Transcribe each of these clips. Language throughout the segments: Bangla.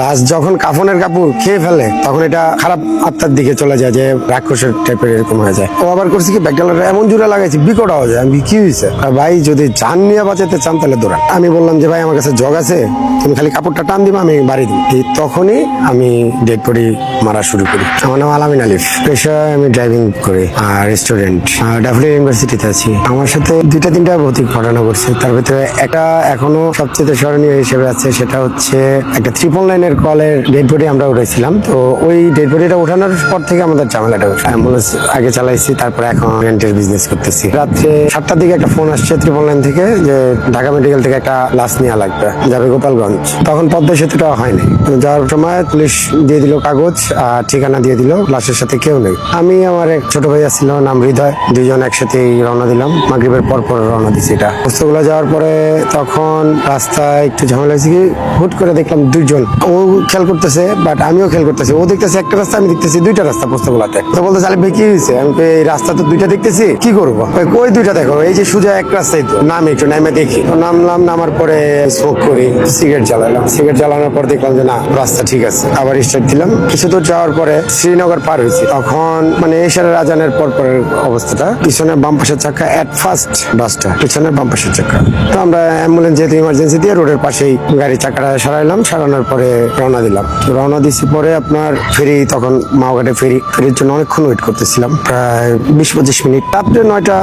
লাস্ট যখন কাফনের কাপড় খেয়ে ফেলে, তখন এটা খারাপ আত্মার দিকে চলে যায়, যে রাক্ষসের টাইপের এরকম হয়ে যায়। ও আবার করছে কি ব্যাকডালার এমন জোরে লাগাইছে, বিকট আওয়াজ। আমি কি হয়েছে ভাই, যদি জান নিয়ে বাঁচাতে চান, তাহলে দৌড়ান। আমি বললাম যে, ভাই, আমার কাছে জগ আছে, তুমি খালি কাপড়টা টান দিবা, আমি বাড়ি দিই তখনই আমি ডেড বডি মারা শুরু করি। আমার নাম আলামিন আলিফ। পেশায় আমি ড্রাইভিং করি, আর স্টুডেন্ট ডাফলি ইউনিভার্সিটিতে আছি। আমার সাথে দুইটা, তিনটা ভৌতিক ঘটনা ঘটছে। তার ভিতরে একটা এখনও সবচেয়ে স্মরণীয় হিসেবে আছে, সেটা হচ্ছে একটা ত্রিপল ট্রিপল লাইনের কলের ডেড বডি আমরা উঠেছিলাম তো ওই ডেড বডিটা ওঠানোর পর থেকে আমাদের ঝামেলাটা উঠে অ্যাম্বুলেন্স আগে চালাইছি, তারপরে এখন রেন্টের বিজনেস করতেছি। রাত্রে সাতটার দিকে একটা ফোন আসছে ট্রিপল লাইন থেকে, যে ঢাকা মেডিকেল থেকে একটা লাশ নেওয়া লাগবে, যাবে গোপালগঞ্জ। তখন পদ্মা সেতুটা হয়নি। যাওয়ার সময় পুলিশ দিয়ে দিল কাগজ, আর ঠিকানা দিয়ে দিল, লাশের সাথে কেউ নেই। আমি আমার এক ছোট ভাই ছিল, নাম হৃদয়। দুইজন একসাথে রওনা দিলাম। মাগরিবের পর পর রওনা দিছি এটা। পোস্তগুলো যাওয়ার পরে তখন রাস্তায় একটু ঝামেলা হয়েছে কি, হুট করে দেখলাম দুইজন। ও খেয়াল করতেছে বাট আমিও খেয়াল করতেছি। ও দেখতেছে একটা রাস্তা, আমি দেখতেছি দুইটা রাস্তা পোস্তগুলাতে তো বলতে চালে ভাই, কি হয়েছে আমি এই রাস্তা তো দুইটা দেখতেছি, কি করব? কই দুইটা দেখো? এই যে সোজা এক রাস্তায় তো, নামি একটু নামে দেখি। নামলাম, নামার পরে স্মোক করি সিগারেট জ্বালালাম। সিগারেট জ্বালানোর পর দেখলাম যে, না, রাস্তা ঠিক আছে। আবার স্টার্ট দিলাম। কিছু দূর যাওয়ার পরে শ্রীনগর পার হয়েছি। তখন মানে এশারের রাজানের পর পরের অবস্থাটা, পিছনে বাম পাশের চাকা এট ফার্স্ট বাসটা পিছনে বাম পাশের চাকা। তো আমরা অ্যাম্বুলেন্স যেহেতু ইমার্জেন্সি দিয়ে রোডের পাশেই গাড়ি চাকাটা সারাইলাম। সারানোর পরে রওনা দিলাম। রওনা দিছি পরে আপনার ফেরি, তখন মাওঘাটে ফেরি, ফেরির জন্য অনেকক্ষণ ওয়েট করতেছিলাম। প্রায় বিশ পঁচিশ মিনিট। রাত্রে নয়টা,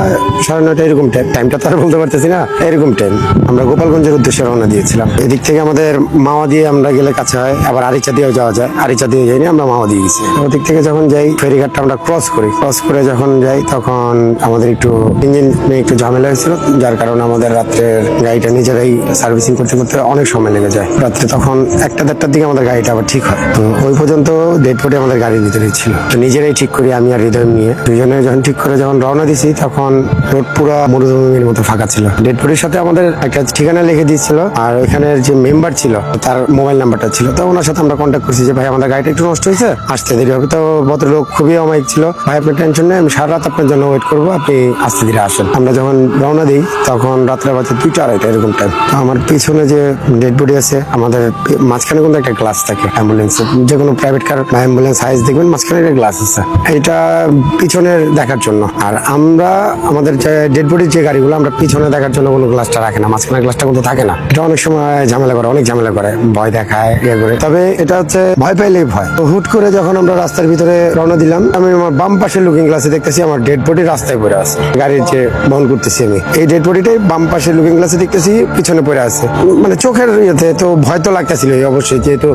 সাড়ে নয়টা এরকম টাইম টাইমটা তো আর বলতে পারতেছি না, এরকম টাইম আমরা গোপালগঞ্জের উদ্দেশ্যে রওনা দিয়েছিলাম। এদিক থেকে আমাদের মাওয়া দিয়ে আমরা গেলে কাছে হয়, আবার আরিচা দিয়েও যাওয়া যায়। আরিচা দিয়ে যাইনি, আমরা মাওয়া দিয়ে গেছি। ওদিক থেকে যখন যাই, ফেরিঘাটটা আমরা ক্রস করি। ক্রস করে যখন যাই, তখন আমাদের একটু ইঞ্জিন নিয়ে একটু ঝামেলা হয়েছিল, যার কারণে আমাদের রাত্রের গাড়িটা নিজেরাই সার্ভিসিং করতে করতে অনেক সময় লেগে যায়। রাত্রে তখন একটা দেড়টার দিকে আমাদের গাড়িটা আবার ঠিক হয়। তো ওই পর্যন্ত ডেড বডি আমাদের গাড়ির ভিতরে ছিল। তো নিজেরাই ঠিক করি, আমি আর হৃদয় নিয়ে। দুজনে যখন ঠিক করে যখন রওনা দিছি, তখন রোড পুরো মরুভূমির মতো ফাঁকা ছিল। ডেড বডির সাথে আমাদের একটা ঠিকানা লিখে দিয়েছিল, আর ওখানের যে মেম্বার ছিল, তার মোবাইল নাম্বারটা ছিল। তো ওনার সাথে আমরা কন্ট্যাক্ট করছি যে, ভাই, আমাদের গাড়িটা একটু নষ্ট হয়েছে, আসতে দেরি হবে। তো ভদ্রলোক খুবই অমায়িক ছিল। ভাই আপনার টেনশন নেই আমি সারা রাত আপনার জন্য ওয়েট করব, আপনি আসতে ধীরে আসেন। আমরা যখন রওনা দিই, তখন রাত্রে বাজে দুইটা আড়াইটা এরকম টাইম তো আমার পিছনে যে ডেড বডি আছে, আমাদের মাঝখানে কিন্তু একটা গ্লাস থাকে অ্যাম্বুলেন্স যে কোনো প্রাইভেট কার বা অ্যাম্বুলেন্স হাইস দেখবেন, মাঝখানে একটা গ্লাস আছে। এটা পিছনের দেখার জন্য। আর আমরা, আমাদের যে ডেড বডির যে গাড়িগুলো, আমরা পিছনে দেখার জন্য কোনো গ্লাসটা রাখে না। মাঝখানে গ্লাসটা কিন্তু থাকে না। এটা অনেক সময় ঝামেলা করে, অনেক ঝামেলা করে। ভয় দেখায় ইয়ে করে। তবে এটা হচ্ছে ভয় পাইলেই ভয়। তো হুট করে যখন আমরা রাস্তার ভিতরে রওনা দিলাম, আমি আমার বাম পাশের লুকিং গ্লাসে দেখতেছি আমার ডেড বডি রাস্তায় পড়ে আছে। গাড়ির যে বহন করতেছি আমি। এই ডেড বডিটাই বাম পাশের লুকিং গ্লাসে দেখতেছি, পিছনে পড়ে আছে। মানে চোখের ইয়েতে তো ভয় তো লাগতেছিল অবশ্যই। যেহেতু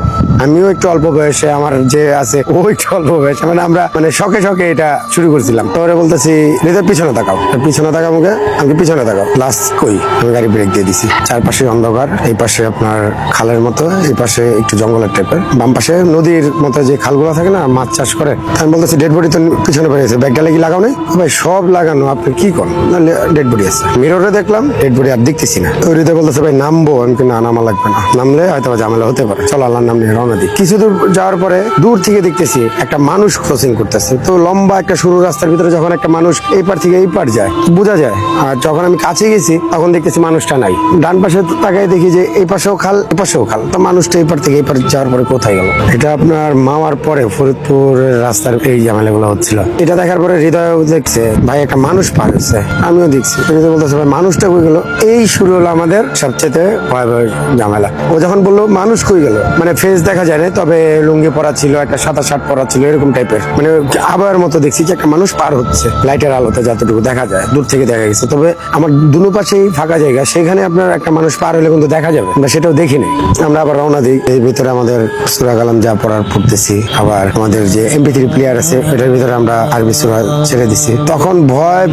আমিও একটু অল্প বয়সে, আমার যে আছে ও একটু অল্প বয়সে মানে আমরা মানে শখে শখে এটা শুরু করছিলাম। তোরে বলতেছি নিজের পিছনে তাকাও। পিছনে তাকাও মুখে আমি পিছনে তাকাও। লাস্ট কই? আমি গাড়ি ব্রেক দিয়ে দিছি। চারপাশে অন্ধকার, এই পাশে আপনার খালের মতো, এই পাশে একটু জঙ্গলের টাইপের বাম পাশে নদীর মতো যে খালগুলো থাকে না, মাছ চাষ করে। আমি বলতেছি ডেড বডি তো পিছনে পড়ে গেছে ব্যাগটা কি লাগাও নাই? ভাই, সব লাগানো, আপনি কি করেন? ডেড বডি আছে। মিররে দেখলাম ডেড বডি আর দেখতেছি না। ওই বলতেছে, ভাই, নামবো। আমি না, নামা লাগবে না। নামলে হয়তো ঝামেলা হতে পারে। আল্লাহর নাম নিয়ে রওনা দিই। কিছু দূর যাওয়ার পরে দূর থেকে দেখতেছি একটা মানুষ ক্রসিং করতেছে। তো লম্বা একটা সরু রাস্তার ভিতরে যখন একটা মানুষ এই পার থেকে এই পার যায়, বোঝা যায়। আর যখন আমি কাছে গেছি, তখন দেখতেছি মানুষটা নাই। ডান পাশে তাকাই দেখি যে এই পাশেও খাল এই পাশেও খাল। তো মানুষটা এই পার থেকে এই পার যাওয়ার পরে কোথায় গেল? এটা আপনার মামার পরে ফরিদপুরের রাস্তার এই ঝামেলাগুলো হচ্ছিল। এটা দেখার পরে হৃদয় দেখছে, ভাই, একটা মানুষ পার হচ্ছে আমিও দেখছি। বলতেছে মানুষটা কই গেল? এই শুরু হলো আমাদের সবচেয়ে ভয়াবহ ঝামেলা। ও যখন বলল, মানুষ কই গেল? মানে ফেস দেখা যায় না, তবে লুঙ্গি পরা ছিল, একটা সাদা শার্ট পরা ছিল, এরকম টাইপের মানে আবার মতো দেখছি যে একটা মানুষ পার হচ্ছে লাইটের আলোতে যতটুকু দেখা যায়, দূর থেকে দেখা গেছে। তবে আমার দুনো পাশেই ফাঁকা জায়গা, সেখানে আপনার একটা মানুষ পার হলে কিন্তু দেখা যাবে। আমরা সেটাও দেখিনি আমরা আবার রওনা দিই, এর ভিতরে আমাদের সুরা কালাম যা পড়ার পড়তেছি, আবার আমাদের যে এমপি থ্রি প্লেয়ার আছে, এটার ভিতরে আমরা আরবি সুরা ছেড়ে দিছি। তখন ভয়